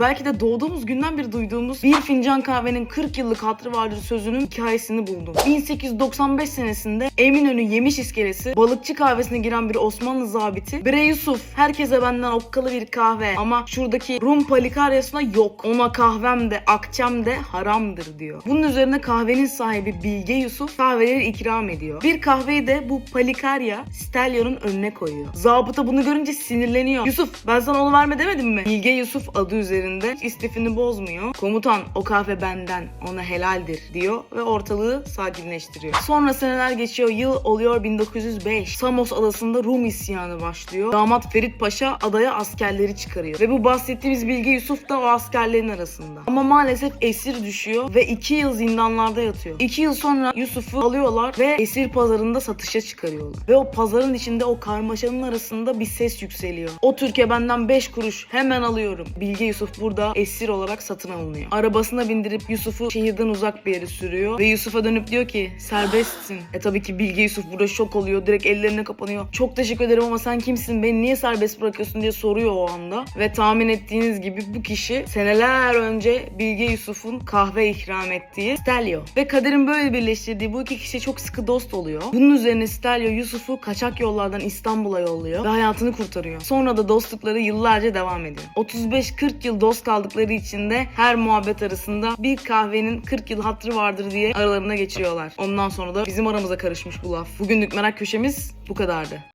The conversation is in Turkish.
Belki de doğduğumuz günden beri duyduğumuz bir fincan kahvenin 40 yıllık hatırı vardır sözünün hikayesini buldum. 1895 senesinde Eminönü Yemiş İskelesi balıkçı kahvesine giren bir Osmanlı zabiti Bre Yusuf herkese benden okkalı bir kahve ama şuradaki Rum palikaryasına yok. Ona kahvem de akçam de haramdır diyor. Bunun üzerine kahvenin sahibi Bilge Yusuf kahveleri ikram ediyor. Bir kahveyi de bu palikarya Stelio'nun önüne koyuyor. Zabıta bunu görünce sinirleniyor. Yusuf ben sana onu verme demedim mi? Bilge Yusuf adı üzerinde hiç istifini bozmuyor. Komutan o kahve benden ona helaldir diyor ve ortalığı sakinleştiriyor. Sonra seneler geçiyor yıl oluyor 1905. Samos adasında Rum isyanı başlıyor. Damat Ferit Paşa adaya askerleri çıkarıyor. Ve bu bahsettiğimiz Bilge Yusuf da o askerlerin arasında. Ama maalesef esir düşüyor ve 2 yıl zindanlarda yatıyor. 2 yıl sonra Yusuf'u alıyorlar ve esir pazarında satışa çıkarıyorlar. Ve o pazarın içinde o karmaşanın arasında bir ses yükseliyor. O Türkiye benden 5 kuruş hemen alıyorum. Bilge Yusuf burada esir olarak satın alınıyor. Arabasına bindirip Yusuf'u şehirden uzak bir yere sürüyor. Ve Yusuf'a dönüp diyor ki serbestsin. E tabii ki Bilge Yusuf burada şok oluyor. Direkt ellerine kapanıyor. Çok teşekkür ederim ama sen kimsin? Beni niye serbest bırakıyorsun diye soruyor o anda. Ve tahmin ettiğiniz gibi bu kişi seneler önce Bilge Yusuf'un kahve ikram ettiği Stelio. Ve kaderin böyle birleştirdiği bu iki kişi çok sıkı dost oluyor. Bunun üzerine Stelio Yusuf'u kaçak yollardan İstanbul'a yolluyor ve hayatını kurtarıyor. Sonra da dostlukları yıllarca devam ediyor. 35-40 yıl dost kaldıkları için de her muhabbet arasında bir kahvenin 40 yıl hatırı vardır diye aralarına geçiriyorlar. Ondan sonra da bizim aramıza karışmış bu laf. Bugünlük merak köşemiz bu kadardı.